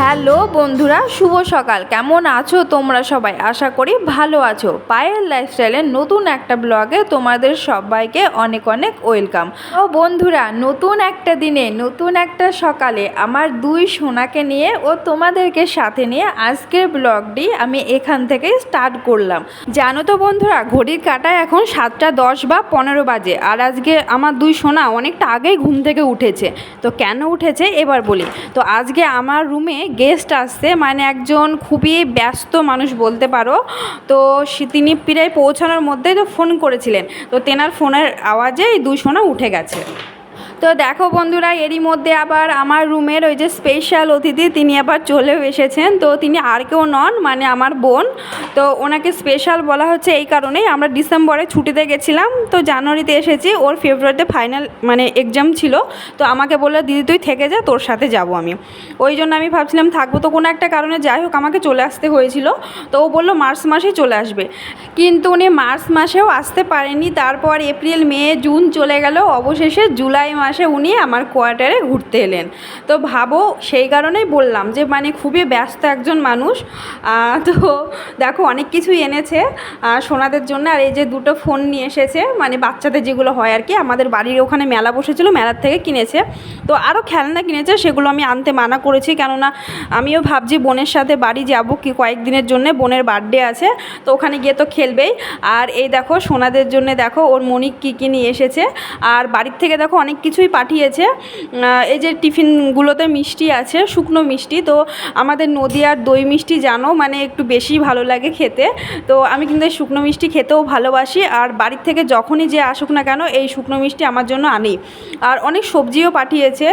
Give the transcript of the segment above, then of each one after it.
Hello বন্ধুরা, শুভ সকাল। কেমন আছো তোমরা সবাই? আশা করি ভালো আছো। পায়ের লাইফস্টাইলের নতুন একটা ব্লগে তোমাদের সবাইকে অনেক অনেক ওয়েলকাম। ও বন্ধুরা, নতুন একটা দিনে, নতুন একটা সকালে আমার দুই সোনাকে নিয়ে ও তোমাদেরকে সাথে নিয়ে আজকের ব্লগটি আমি এখান থেকে স্টার্ট করলাম। জানো তো বন্ধুরা, ঘড়ির কাটায় এখন সাতটা দশ বা পনেরো বাজে, আর আজকে আমার দুই সোনা অনেকটা আগেই ঘুম থেকে উঠেছে। তো কেন উঠেছে? এবার বলি। তো আজকে আমার রুমে গেস্ট আসছে মানে একজন খুবই ব্যস্ত মানুষ বলতে পারো। তো তিনি প্রায় পৌঁছানোর মধ্যেই তো ফোন করেছিলেন। তো তেনার ফোনের আওয়াজে এই দুই সোনা উঠে গেছে। তো দেখো বন্ধুরা, এরই মধ্যে আবার আমার রুমের ওই যে স্পেশাল অতিথি তিনি আবার চলেও এসেছেন। তো তিনি আর কেউ নন মানে আমার বোন। তো ওনাকে স্পেশাল বলা হচ্ছে এই কারণেই আমরা ডিসেম্বরে ছুটিতে গেছিলাম। তো জানুয়ারিতে এসেছি, ওর ফেব্রুয়ারিতে ফাইনাল মানে এক্সাম ছিল। তো আমাকে বলল, দিদি, তুই থেকে যা, তোর সাথে যাব আমি। ওই জন্য আমি ভাবছিলাম, থাকব তো কোনো একটা কারণে। যাই হোক, আমাকে চলে আসতে হয়েছিল। তো ও বলল, মার্চ মাসেই চলে আসবে। কিন্তু উনি মার্চ মাসেও আসতে পারেনি। তারপর এপ্রিল, মে, জুন চলে গেল। অবশেষে জুলাই মাসে উনি আমার কোয়ার্টারে ঘুরতে এলেন। তো ভাবো, সেই কারণেই বললাম যে মানে খুবই ব্যস্ত একজন মানুষ। তো দেখো, অনেক কিছুই এনেছে। সোনাদের জন্য আর এই যে দুটো ফোন নিয়ে এসেছে মানে বাচ্চাদের যেগুলো হয় আর কি, আমাদের বাড়ির ওখানে মেলা বসেছিল, মেলার থেকে কিনেছে। তো আরও খেলনা কিনেছে, সেগুলো আমি আনতে মানা করেছি, কেননা আমিও ভাবছি বোনের সাথে বাড়ি যাব কি কয়েকদিনের জন্য, বোনের বার্থডে আছে, তো ওখানে গিয়ে তো খেলবেই। আর এই দেখো, সোনাদের জন্য দেখো, ওর মনিক কী কী নিয়ে এসেছে। আর বাড়ির থেকে দেখো, অনেক কিছুই পাঠিয়েছে। এই যে টিফিনগুলোতে মিষ্টি আছে, শুকনো মিষ্টি, তো আমাদের নদীয়ার দই মিষ্টি জানো মানে একটু বেশি ভালো লাগে খেতে। তো আমি কিন্তু এই শুকনো মিষ্টি খেতেও ভালোবাসি, আর বাড়ির থেকে যখনই যে আসুক না কেন, এই শুকনো মিষ্টি আমার জন্য আনি আর অনেক সবজিও পাঠিয়েছে।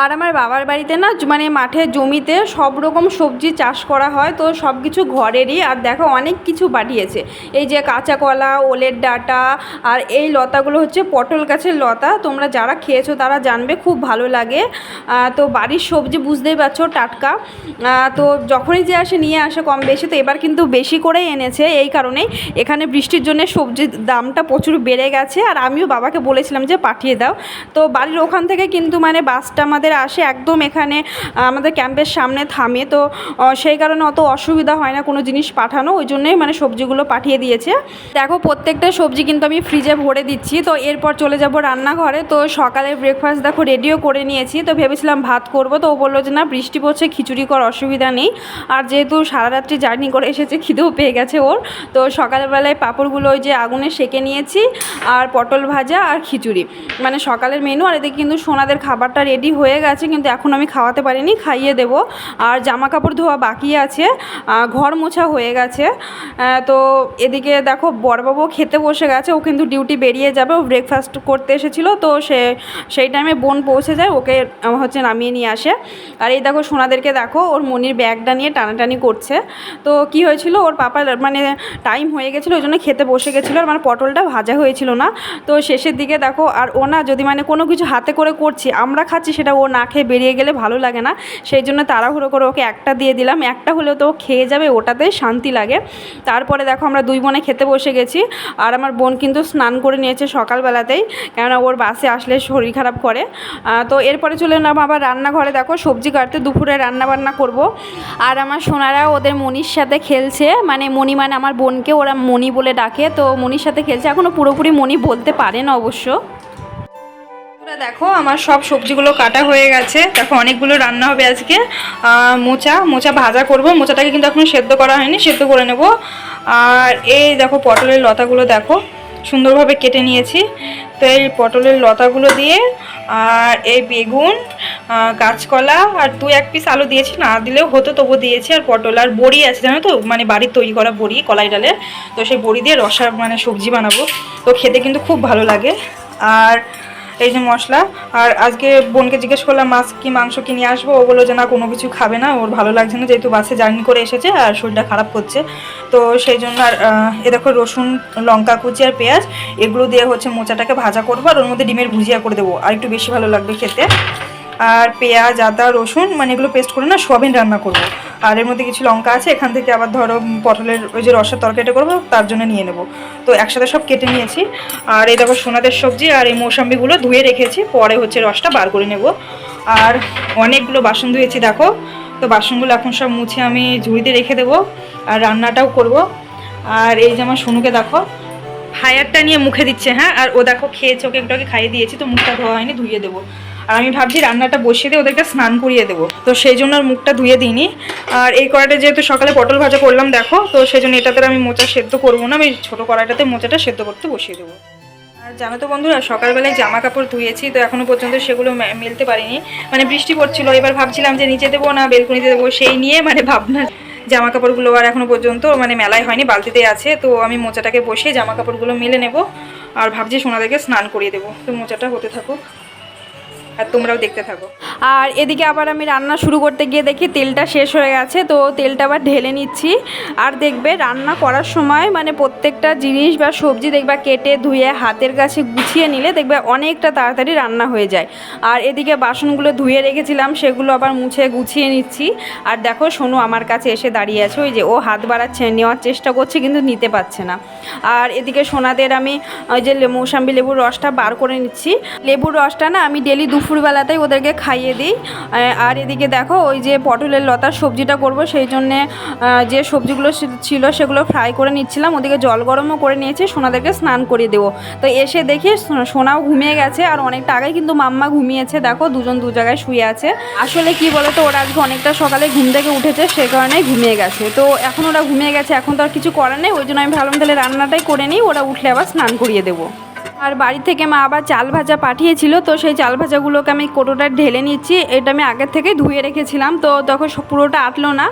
আর আমার বাবার বাড়িতে না মানে মাঠে জমিতে সব রকম সবজি চাষ করা হয়, তো সব কিছু ঘরেরই। আর দেখো অনেক কিছু বাড়িয়েছে। এই যে কাঁচা কলা, ওলের ডাঁটা, আর এই লতাগুলো হচ্ছে পটল গাছের লতা। তোমরা যারা খেয়েছো তারা জানবে, খুব ভালো লাগে। তো বাড়ির সবজি বুঝতেই পারছ, টাটকা। তো যখনই যে আসে নিয়ে আসে কম বেশি, তো এবার কিন্তু বেশি করেই এনেছে। এই কারণেই এখানে বৃষ্টির জন্য সবজির দামটা প্রচুর বেড়ে গেছে। আর আমিও বাবাকে বলেছিলাম যে পাঠিয়ে দাও। তো বাড়ির ওখান থেকে কিন্তু মানে বাসটা আসে একদম এখানে আমাদের ক্যাম্পের সামনে থামে। তো সেই কারণে অত অসুবিধা হয় না কোনো জিনিস পাঠানো, ওই জন্যই মানে সবজিগুলো পাঠিয়ে দিয়েছে। দেখো, প্রত্যেকটা সবজি কিন্তু আমি ফ্রিজে ভরে দিচ্ছি। তো, এরপর চলে যাব রান্নাঘরে। তো, সকালে ব্রেকফাস্ট দেখো রেডিও করে নিয়েছি। তো, ভেবেছিলাম ভাত করব। তো, ও বলল যে, না, বৃষ্টি পড়ছে, খিচুড়ি কর অসুবিধা নেই। আর যেহেতু সারা রাত্রি জার্নি করে এসেছে, খিদেও পেয়ে গেছে ওর। তো, সকালবেলায় পাঁপড়গুলো ওই যে আগুনে সেকে নিয়েছি, আর পটল ভাজা আর খিচুড়ি। মানে সকালের মেনু আর এদিকে কিন্তু সোনাদের খাবারটা রেডি হয়ে গেছে, কিন্তু এখন আমি খাওয়াতে পারিনি, খাইয়ে দেবো। আর জামা কাপড় ধোয়া বাকি আছে ঘর মোছা হয়ে গেছে। তো এদিকে দেখো বড়বাবু খেতে বসে গেছে, ও কিন্তু ডিউটি বেরিয়ে যাবে, ও ব্রেকফাস্ট করতে এসেছিল, তো সে, সেই টাইমে বোন পৌঁছে যায়, ওকে হচ্ছে নামিয়ে নিয়ে আসে। আর এই দেখো, সোনাদেরকে দেখো, ওর মনির ব্যাগটা নিয়ে টানাটানি করছে। তো কি হয়েছিল, ওর পাপার মানে টাইম হয়ে গেছিল, ওই জন্য খেতে বসে গেছিল, আর মানে পটলটা ভাজা হয়েছিল না। তো শেষের দিকে দেখো, আর ও না, যদি মানে কোনো কিছু হাতে করে করছি, আমরা খাচ্ছি, সেটা না খেয়ে বেরিয়ে গেলে ভালো লাগে না। সেই জন্য তাড়াহুড়ো করে ওকে একটা দিয়ে দিলাম। একটা হলেও তো ও খেয়ে যাবে, ওটাতে শান্তি লাগে। তারপরে দেখো আমরা দুই বোনে খেতে বসে গেছি। আর আমার বোন কিন্তু স্নান করে নিয়েছে সকালবেলাতেই, কেননা ওর বাসে আসলে শরীর খারাপ করে। তো এরপরে চলে এলাম আবার রান্নাঘরে। দেখো সবজি কাটতে দুপুরে রান্না বান্না করব। আর আমার সোনারা ওদের মনির সাথে খেলছে। মানে মণি মানে আমার বোনকে ওরা মণি বলে ডাকে। তো মনির সাথে খেলছে। এখনও পুরোপুরি মণি বলতে পারে না অবশ্য। বন্ধুরা দেখো, আমার সব সবজিগুলো কাটা হয়ে গেছে। দেখো, অনেকগুলো রান্না হবে আজকে। মোচা মোচা ভাজা করব। মোচাটাকে কিন্তু এখনও সেদ্ধ করা হয়নি, সেদ্ধ করে নেব। আর এই দেখো, পটলের লতাগুলো দেখো, সুন্দরভাবে কেটে নিয়েছি। তো এই পটলের লতাগুলো দিয়ে, আর এই বেগুন কাঁচকলা আর দু এক পিস আলু দিয়েছি। না দিলেও হতো তবু দিয়েছি। আর পটল, আর বড়ি আছে, জানো তো? মানে বাড়ির তৈরি করা বড়ি, কলাই ডালের। তো সেই বড়ি দিয়ে রসা মানে সবজি বানাবো। তো খেতে কিন্তু খুব ভালো লাগে। আর এই যে মশলা, আর আজকে বোনকে জিজ্ঞেস করলাম, মাছ কি মাংস কি নিয়ে আসব? ও বলল যে, না, কোনো কিছু খাবে না, ওর ভালো লাগছে না, যেহেতু বাসে জার্নি করে এসেছে আর শরীরটা খারাপ করছে। তো সেই জন্য আর এ দেখো রসুন, লঙ্কা কুচি আর পেঁয়াজ, এগুলো দিয়ে হচ্ছে মোচাটাকে ভাজা করব আর ওর মধ্যে ডিমের ভুজিয়া করে দেবো। আর একটু বেশি ভালো লাগবে খেতে। আর পেঁয়াজ, আদা, রসুন মানে এগুলো পেস্ট করে না, সোয়াবিন রান্না করব। আর এর মধ্যে কিছু লঙ্কা আছে, এখান থেকে আবার ধরো পটলের ওই যে রসের তরকারিটা করব, তার জন্য নিয়ে নেব। তো একসাথে সব কেটে নিয়েছি। আর এই দেখো সোনাদের সবজি আর এই মৌসাম্বিগুলো ধুয়ে রেখেছি, পরে হচ্ছে রসটা বার করে নেব। আর অনেকগুলো বাসন ধুয়েছি, দেখো। তো বাসনগুলো এখন সব মুছে আমি ঝুড়িতে রেখে দেবো, আর রান্নাটাও করব। আর এই যে আমার সোনুকে দেখো ফায়ারটা নিয়ে মুখে দিচ্ছে হ্যাঁ? আর ও দেখো খেয়েছে ওকে একটু খাইয়ে দিয়েছি, তো মুখটা ধোয়া হয়নি, ধুয়ে দেবো। আর আমি ভাবছি রান্নাটা বসিয়ে দিয়ে ওদেরকে স্নান করিয়ে দেবো। তো সেই জন্য আর মুখটা ধুয়ে দিইনি। আর এই কড়াইটা যেহেতু সকালে পটল ভাজা করলাম, দেখো, তো সেই জন্য এটাতে আমি মোচা সেদ্ধ করব না, আমি ছোটো কড়াইটাতে মোচাটা সেদ্ধ করতে বসিয়ে দেবো। আর জানো তো বন্ধুরা, সকালবেলায় জামা কাপড় ধুয়েছি, তো এখনও পর্যন্ত সেগুলো মেলতে পারিনি। মানে বৃষ্টি পড়ছিল, এবার ভাবছিলাম যে নিচে দেবো না, বেলকুনিতে দেবো, সেই নিয়ে মানে ভাবনা জামা কাপড়গুলো আর এখনও পর্যন্ত মানে মেলায় হয়নি, বালতিতে আছে। তো আমি মোচাটাকে বসে জামা কাপড়গুলো মেলে নেব। আর ভাবছি সোনাদেরকে স্নান করিয়ে দেবো। তো মোচাটা হতে থাকুক। আর তোমরাও দেখতে থাকো। আর এদিকে আবার আমি রান্না শুরু করতে গিয়ে দেখি তেলটা শেষ হয়ে গেছে, তো তেলটা আবার ঢেলে নিচ্ছি। আর দেখবে রান্না করার সময় মানে প্রত্যেকটা জিনিস বা সবজি দেখবা কেটে ধুয়ে হাতের কাছে গুছিয়ে নিলে দেখবে অনেকটা তাড়াতাড়ি রান্না হয়ে যায়। আর এদিকে বাসনগুলো ধুয়ে রেখেছিলাম, সেগুলো আবার মুছে গুছিয়ে নিচ্ছি। আর দেখো সোনু আমার কাছে এসে দাঁড়িয়ে আছে, ওই যে ও হাত বাড়াচ্ছে, নেওয়ার চেষ্টা করছে কিন্তু নিতে পারছে না। আর এদিকে সোনাদের আমি ওই যে মৌসাম্বি লেবুর রসটা বার করে নিচ্ছি। লেবুর রসটা না আমি ডেলি দুপুরবেলাতেই ওদেরকে খাইয়ে দিই। আর এদিকে দেখো, ওই যে পটলের লতার সবজিটা করব, সেই জন্যে যে সবজিগুলো ছিল সেগুলো ফ্রাই করে নিচ্ছিলাম। ওদিকে জল গরমও করে নিয়েছি, সোনাদেরকে স্নান করিয়ে দেবো। তো এসে দেখি সোনাও ঘুমিয়ে গেছে, আর অনেকটা আগে কিন্তু মাম্মা ঘুমিয়েছে, দেখো, দুজন দু জায়গায় শুয়ে আছে। আসলে কি বলো তো ওরা আজকে অনেকটা সকালে ঘুম থেকে উঠেছে, সে কারণে ঘুমিয়ে গেছে। তো এখন ওরা ঘুমিয়ে গেছে, এখন তো আর কিছু করার নেই, ওই জন্য আমি ভাবলাম তাহলে রান্নাটাই করে নিই, ওরা উঠলে আবার স্নান করিয়ে দেবো। আর বাড়ি থেকে মা আবার চাল ভাজা পাঠিয়েছিল, তো সেই চাল ভাজাগুলোকে আমি কোটোটা ঢেলে নিচ্ছি। এটা আমি আগের থেকে ধুয়ে রেখেছিলাম, তো তখন পুরোটা আটলো না।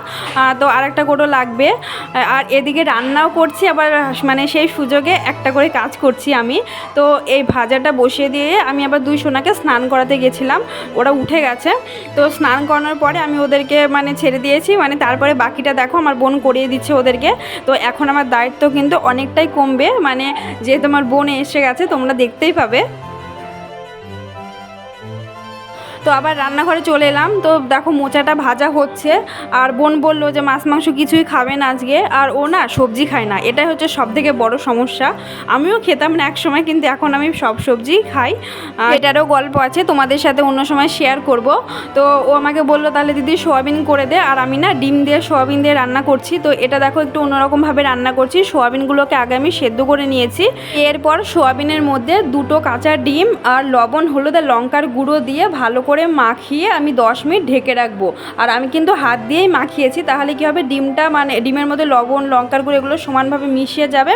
তো আর একটা কোটো লাগবে। আর এদিকে রান্নাও করছি, আবার মানে সেই সুযোগে একটা করে কাজ করছি আমি। তো এই ভাজাটা বসিয়ে দিয়ে আমি আবার দুই সোনাকে স্নান করাতে গেছিলাম, ওরা উঠে গেছে। তো স্নান করানোর পরে আমি ওদেরকে মানে ছেড়ে দিয়েছি মানে তারপরে বাকিটা দেখো আমার বোন করিয়ে দিচ্ছে ওদেরকে। তো এখন আমার দায়িত্ব কিন্তু অনেকটাই কমবে মানে যেহেতু আমার বোন এসে গেছে, তোমরা দেখতেই পাবে। তো আবার রান্নাঘরে চলে এলাম। তো দেখো মোচাটা ভাজা হচ্ছে। আর বোন বলল যে মাছ মাংস কিছুই খাবে না আজকে। আর ও না সবজি খায় না। এটাই হচ্ছে সব থেকে বড় সমস্যা। আমিও খেতাম না এক সময় কিন্তু এখন আমি সব সবজি খাই। এটারও গল্প আছে। তোমাদের সাথে অন্য সময় শেয়ার করব। তো ও আমাকে বলল তাহলে দিদি সোয়াবিন করে দে। আর আমি না ডিম দিয়ে সোয়াবিন দিয়ে রান্না করছি। তো এটা দেখো একটু অন্যরকমভাবে রান্না করছি। সোয়াবিনগুলোকে আগে আমি সেদ্ধ করে নিয়েছি। এরপর সোয়াবিনের মধ্যে দুটো কাঁচা ডিম আর লবণ হলুদ আর লঙ্কার গুঁড়ো দিয়ে ভালো করে মাখিয়ে আমি দশ মিনিট ঢেকে রাখব। আর আমি কিন্তু হাত দিয়েই মাখিয়েছি, তাহলে কী হবে? ডিমটা মানে ডিমের মধ্যে লবণ, লঙ্কার গুঁড়ো এগুলো সমানভাবে মিশিয়ে যাবে।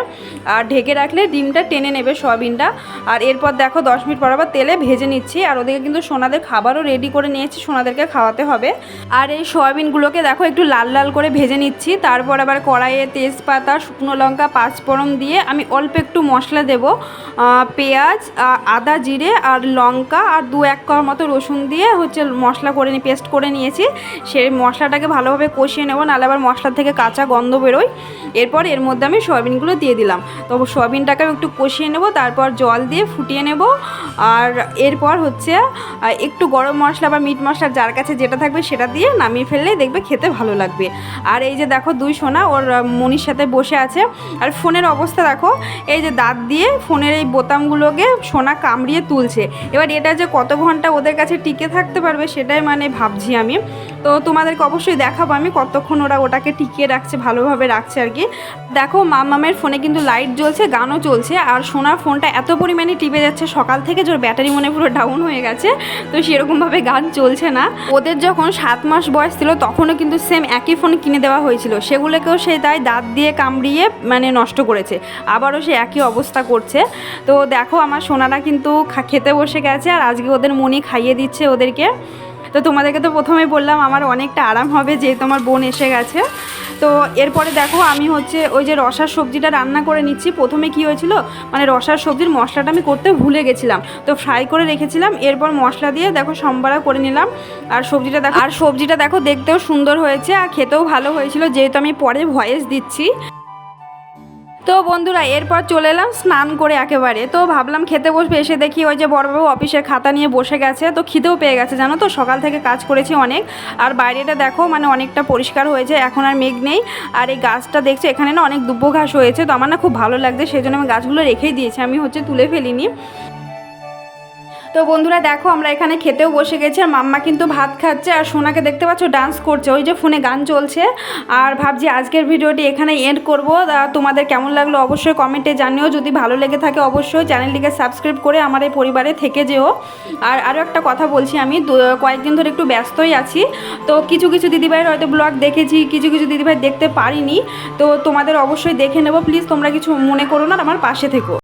আর ঢেকে রাখলে ডিমটা টেনে নেবে সয়াবিনটা। আর এরপর দেখো দশ মিনিট পর আবার তেলে ভেজে নিচ্ছি। আর ওদেরকে কিন্তু সোনাদের খাবারও রেডি করে নিয়েছি, সোনাদেরকে খাওয়াতে হবে। আর এই সয়াবিনগুলোকে দেখো একটু লাল লাল করে ভেজে নিচ্ছি। তারপর আবার কড়াইয়ে তেজপাতা, শুকনো লঙ্কা, পাঁচফোড়ন দিয়ে আমি অল্প একটু মশলা দেবো। পেঁয়াজ আদা, জিরে আর লঙ্কা আর দু এক কর মতো রসুন দিয়ে হচ্ছে মশলা করে নি পেস্ট করে নিয়েছি। সেই মশলাটাকে ভালোভাবে কষিয়ে নেব, নাহলে আবার মশলা থেকে কাঁচা গন্ধ বেরোয়। এরপর এর মধ্যে আমি সয়াবিনগুলো দিয়ে দিলাম। তো সয়াবিনটাকে একটু কষিয়ে নেব, তারপর জল দিয়ে ফুটিয়ে নেব। আর এরপর হচ্ছে একটু গরম মশলা বা মিট মশলা যার কাছে যেটা থাকবে সেটা দিয়ে নামিয়ে ফেললে দেখবে খেতে ভালো লাগবে। আর এই যে দেখো দুই সোনা, ওর মনির সাথে বসে আছে। আর ফোনের অবস্থা দেখো, এই যে দাঁত দিয়ে ফোনের এই বোতামগুলোকে সোনা কামড়িয়ে তুলছে। এবার এটা যে কত ঘণ্টা ওদের কাছে টিকে থাকতে পারবে সেটাই মানে ভাবছি আমি। তো তোমাদেরকে অবশ্যই দেখাবো আমি কতক্ষণ ওরা ওটাকে টিকিয়ে রাখছে, ভালোভাবে রাখছে আর কি। দেখো, মামামের ফোনে কিন্তু লাইট জ্বলছে, গানও চলছে, আর সোনার ফোনটা এত পরিমাণে টিপে যাচ্ছে, সকাল থেকে যে ব্যাটারি মনে পুরো ডাউন হয়ে গেছে, তো সেরকমভাবে গান চলছে না। ওদের যখন সাত মাস বয়স ছিল, তখনও কিন্তু সেম একই ফোন কিনে দেওয়া হয়েছিল। সেগুলোকেও সে তাই দাঁত দিয়ে কামড়িয়ে মানে নষ্ট করেছে। আবারও সে একই অবস্থা করছে। তো দেখো, আমার সোনারা কিন্তু খেতে বসে গেছে, আর আজকে ওদের মনি খাইয়ে দিচ্ছে ওদেরকে। তো তোমাদেরকে তো প্রথমেই বললাম, আমার অনেকটা আরাম হবে যেহেতু আমার বোন এসে গেছে। তো এরপরে দেখো, আমি হচ্ছে ওই যে রসার সবজিটা রান্না করে নিচ্ছি। প্রথমে কি হয়েছিল মানে রসার সবজির মশলাটা আমি করতে ভুলে গেছিলাম। তো ফ্রাই করে রেখেছিলাম, এরপর মশলা দিয়ে দেখো সম্বারা করে নিলাম। আর সবজিটা দেখো, আর সবজিটা দেখো দেখতেও সুন্দর হয়েছে, আর খেতেও ভালো হয়েছিল, যেহেতু আমি পরে ভয়েস দিচ্ছি। তো বন্ধুরা, এরপর চলে এলাম স্নান করে একেবারে। তো ভাবলাম খেতে বসবে, এসে দেখি ওই যে বড়বাবু অফিসের খাতা নিয়ে বসে গেছে, তো খিদেও পেয়ে গেছে, জানো তো? সকাল থেকে কাজ করেছি অনেক। আর বাইরেটা দেখো মানে অনেকটা পরিষ্কার হয়েছে, এখন আর মেঘ নেই। আর এই গাছটা দেখছ, এখানে না অনেক দুব্য ঘাস হয়েছে, তো আমার না খুব ভালো লাগছে, সেই জন্য আমি গাছগুলো রেখেই দিয়েছি, আমি হচ্ছে তুলে ফেলিনি। তো বন্ধুরা দেখো, আমরা এখানে খেতেও বসে গেছি আর মাম্মা কিন্তু ভাত খাচ্ছে আর সোনাকে দেখতে পাচ্ছ ডান্স করছে। ওই যে ফোনে গান চলছে। আর ভাবছি আজকের ভিডিওটি এখানে এন্ড করব। তোমাদের কেমন লাগল অবশ্যই কমেন্টে জানিও। যদি ভালো লেগে থাকে অবশ্যই চ্যানেলটিকে সাবস্ক্রাইব করে আমার এই পরিবারে থেকে যেও। আর আরও একটা কথা বলছি আমি কয়েকদিন ধরে একটু ব্যস্তই আছি। তো কিছু কিছু দিদিভাইয়ের হয়তো ব্লগ দেখেছি, কিছু কিছু দিদিভাই দেখতে পারিনি। তো তোমাদের অবশ্যই দেখে নেব। প্লিজ তোমরা কিছু মনে করো না আমার পাশে থেকো।